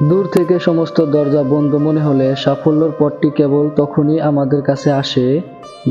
দূর থেকে সমস্ত দরজা বন্ধ মনে হলে সাফল্যর পথটি কেবল তখনই আমাদের কাছে আসে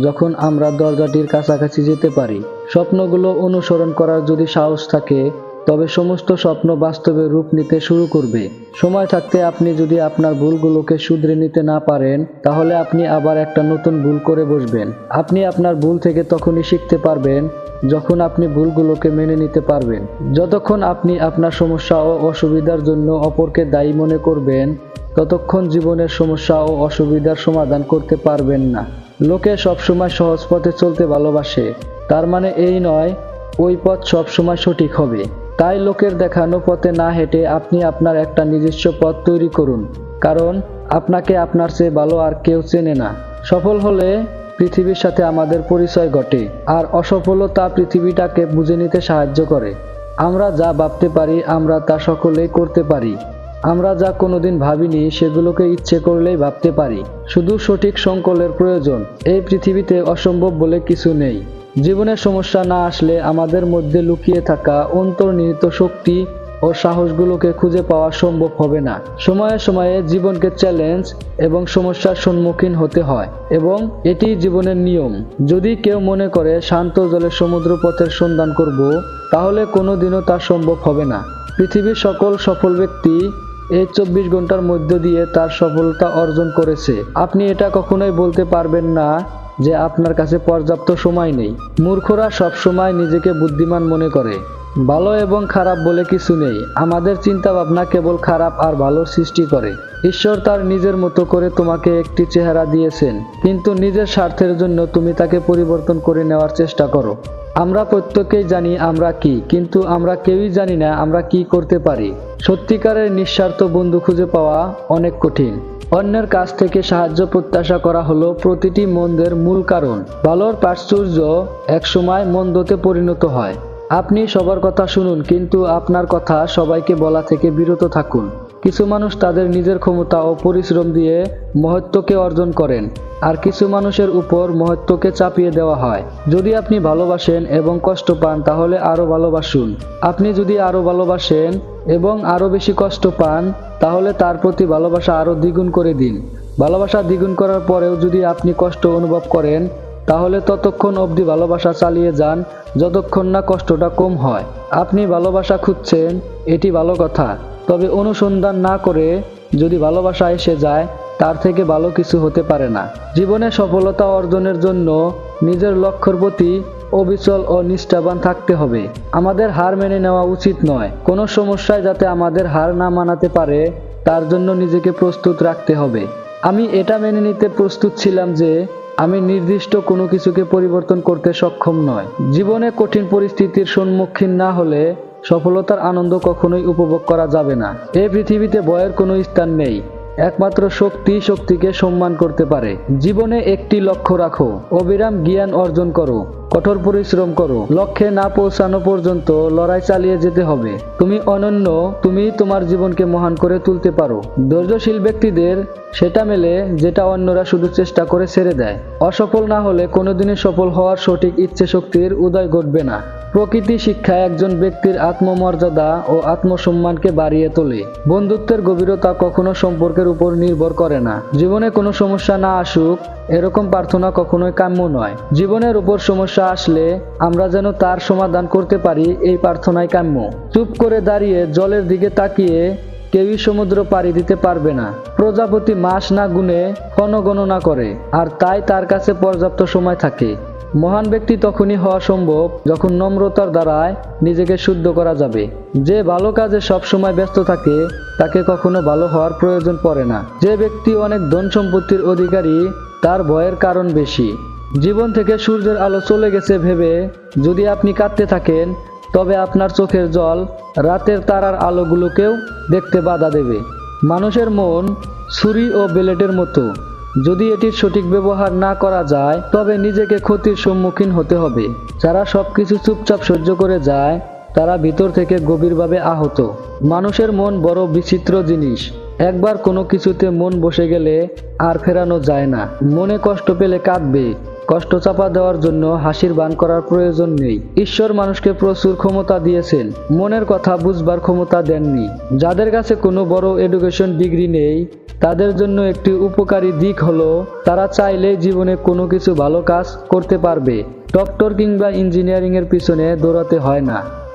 যখন আমরা দরজাটির কাছাকাছি যেতে পারি। স্বপ্নগুলো অনুসরণ করার যদি সাহস থাকে তবে সমস্ত স্বপ্ন বাস্তবে রূপ নিতে শুরু করবে। সময় থাকতে আপনি যদি আপনার ভুলগুলোকে শুধরে নিতে না পারেন, তাহলে আপনি আবার একটা নতুন ভুল করে বসবেন। আপনি আপনার ভুল থেকে তখনই শিখতে পারবেন, যখন আপনি ভুলগুলোকে মেনে নিতে পারবেন। যতক্ষণ আপনি আপনার সমস্যা ও অসুবিধার জন্য অপরকে দায়ী মনে করবেন, ততক্ষণ জীবনের সমস্যা ও অসুবিধার সমাধান করতে পারবেন না। লোকে সবসময় সহজ পথে চলতে ভালোবাসে। তার মানে এই নয়, ওই পথ সবসময় সঠিক হবে। তাই লোকের দেখানো পথে না হেঁটে আপনি আপনার একটা নিজস্ব পথ তৈরি করুন। কারণ আপনাকে আপনার চেয়ে ভালো আর কেউ চেনে না। সফল হলে পৃথিবীর সাথে আমাদের পরিচয় ঘটে, আর অসফলতা পৃথিবীটাকে বুঝে নিতে সাহায্য করে। আমরা যা ভাবতে পারি, আমরা তা সকলেই করতে পারি। আমরা যা কোনোদিন ভাবিনি, সেগুলোকে ইচ্ছে করলেই ভাবতে পারি। শুধু সঠিক সংকলের প্রয়োজন, এই পৃথিবীতে অসম্ভব বলে কিছু নেই। জীবনের সমস্যা না আসলে আমাদের মধ্যে লুকিয়ে থাকা অন্তর্নিহিত শক্তি ও সাহসগুলোকে খুঁজে পাওয়া সম্ভব হবে না। সময়ে সময়ে জীবনকে চ্যালেঞ্জ এবং সমস্যার সম্মুখীন হতে হয় এবং এটি জীবনের নিয়ম। যদি কেউ মনে করে শান্ত জলে সমুদ্র পথের সন্ধান করব, তাহলে কোনোদিনও তা সম্ভব হবে না। পৃথিবীর সকল সফল ব্যক্তি এই চব্বিশ ঘণ্টার মধ্য দিয়ে তার সফলতা অর্জন করেছে। আপনি এটা কখনোই বলতে পারবেন না যে আপনার কাছে পর্যাপ্ত সময় নেই। মূর্খরা সবসময় নিজেকে বুদ্ধিমান মনে করে। ভালো এবং খারাপ বলে কিছু নেই। আমাদের চিন্তা ভাবনা কেবল খারাপ আর ভালো সৃষ্টি করে। ঈশ্বর তার নিজের মতো করে তোমাকে একটি চেহারা দিয়েছেন। কিন্তু নিজের স্বার্থের জন্য তুমি তাকে পরিবর্তন করে নেওয়ার চেষ্টা করো। আমরা প্রত্যেকেই জানি আমরা কি, কিন্তু আমরা কেউই জানি না আমরা কি করতে পারি। সত্যিকারের নিঃস্বার্থ বন্ধু খুঁজে পাওয়া অনেক কঠিন। অন্যের কাছ থেকে সাহায্য প্রত্যাশা করা হলো প্রতিটি মন্দের মূল কারণ। ভালোর প্রাচুর্য একসময় মন্দতে পরিণত হয়। আপনি সবার কথা শুনুন, কিন্তু আপনার কথা সবাইকে বলা থেকে বিরত থাকুন। কিছু মানুষ তাদের নিজের ক্ষমতা ও পরিশ্রম দিয়ে মহত্বকে অর্জন করেন, আর কিছু মানুষের উপর মহত্বকে চাপিয়ে দেওয়া হয়। যদি আপনি ভালোবাসেন এবং কষ্ট পান, তাহলে আরও ভালোবাসুন। আপনি যদি আরও ভালোবাসেন এবং আরও বেশি কষ্ট পান, তাহলে তার প্রতি ভালোবাসা আরও দ্বিগুণ করে দিন। ভালোবাসা দ্বিগুণ করার পরেও যদি আপনি কষ্ট অনুভব করেন তাহলে ততক্ষণ অবধি ভালোবাসা চালিয়ে যান, যতক্ষণ না কষ্টটা কম হয়। আপনি ভালোবাসা খুঁজছেন, এটি ভালো কথা। তবে অনুসন্ধান না করে যদি ভালোবাসা এসে যায়, তার থেকে ভালো কিছু হতে পারে না। জীবনে সফলতা অর্জনের জন্য নিজের লক্ষ্যর প্রতি অবিচল ও নিষ্ঠাবান থাকতে হবে। আমাদের হার মেনে নেওয়া উচিত নয়। কোনো সমস্যায় যাতে আমাদের হার না মানাতে পারে, তার জন্য নিজেকে প্রস্তুত রাখতে হবে। আমি এটা মেনে নিতে প্রস্তুত ছিলাম যে আমি নির্দিষ্ট কোনো কিছুকে পরিবর্তন করতে সক্ষম নয়। জীবনে কঠিন পরিস্থিতির সম্মুখীন না হলে সফলতার আনন্দ কখনোই উপভোগ করা যাবে না। এ পৃথিবীতে ভয়ের কোনো স্থান নেই। একমাত্র শক্তি শক্তিকে সম্মান করতে পারে। জীবনে একটি লক্ষ্য রাখো। অবিরাম জ্ঞান অর্জন করো। কঠোর পরিশ্রম করো। লক্ষ্যে না পৌঁছানো পর্যন্ত লড়াই চালিয়ে যেতে হবে। তুমি অনন্য, তুমি তোমার জীবনকে মহান করে তুলতে পারো। ধৈর্যশীল ব্যক্তিদের সেটা মেলে যেটা অন্যরা শুধু চেষ্টা করে ছেড়ে দেয়। অসফল না হলে কোনোদিনই সফল হওয়ার সঠিক ইচ্ছে শক্তির উদয় ঘটবে না। প্রকৃতি শিক্ষা একজন ব্যক্তির আত্মমর্যাদা ও আত্মসম্মানকে বাড়িয়ে তোলে। বন্ধুত্বের গভীরতা কখনো সম্পর্কের উপর নির্ভর করে না। জীবনে কোনো সমস্যা না আসুক এরকম প্রার্থনা কখনোই কাম্য নয়। জীবনের উপর সমস্যা আসলে আমরা যেন তার সমাধান করতে পারি, এই প্রার্থনাই কাম্য। চুপ করে দাঁড়িয়ে জলের দিকে তাকিয়ে কেউই সমুদ্র পাড়ি দিতে পারবে না। প্রজাপতি মাস না গুনে ক্ষণ গণনা করে, আর তাই তার কাছে পর্যাপ্ত সময় থাকে। মহান ব্যক্তি তখনই হওয়া সম্ভব যখন নম্রতার দ্বারায় নিজেকে শুদ্ধ করা যাবে। যে ভালো কাজে সব সময় ব্যস্ত থাকে, তাকে কখনো ভালো হওয়ার প্রয়োজন পড়ে না। যে ব্যক্তি অনেক ধন সম্পত্তির অধিকারী তার ভয়ের কারণ বেশি। জীবন থেকে সূর্যের আলো চলে গেছে ভেবে যদি আপনি কাঁদতে থাকেন, তবে আপনার চোখের জল রাতের তারার আলোগুলোকেও দেখতে বাধা দেবে। মানুষের মন ছুরি ও বেলেটের মতো। যদি এটির সঠিক ব্যবহার না করা যায়, তবে নিজেকে ক্ষতির সম্মুখীন হতে হবে। যারা সবকিছু চুপচাপ সহ্য করে যায়, তারা ভিতর থেকে গভীরভাবে আহত। মানুষের মন বড় বিচিত্র জিনিস। একবার কোনো কিছুতে মন বসে গেলে আর ফেরানো যায় না। মনে কষ্ট পেলে কাঁদবে। কষ্ট চাপা দেওয়ার জন্য হাসির বান করার প্রয়োজন নেই। ঈশ্বর মানুষকে প্রচুর ক্ষমতা দিয়েছেন। মনের কথা বুঝবার ক্ষমতা দেননি। যাদের কাছে কোনো বড় এডুকেশন ডিগ্রি নেই, তাদের জন্য একটি উপকারী দিক হলো, তারা চাইলে জীবনে কোনো কিছু ভালো কাজ করতে পারবে। ডক্টর কিংবা ইঞ্জিনিয়ারিংয়ের পিছনে দৌড়াতে হয় না।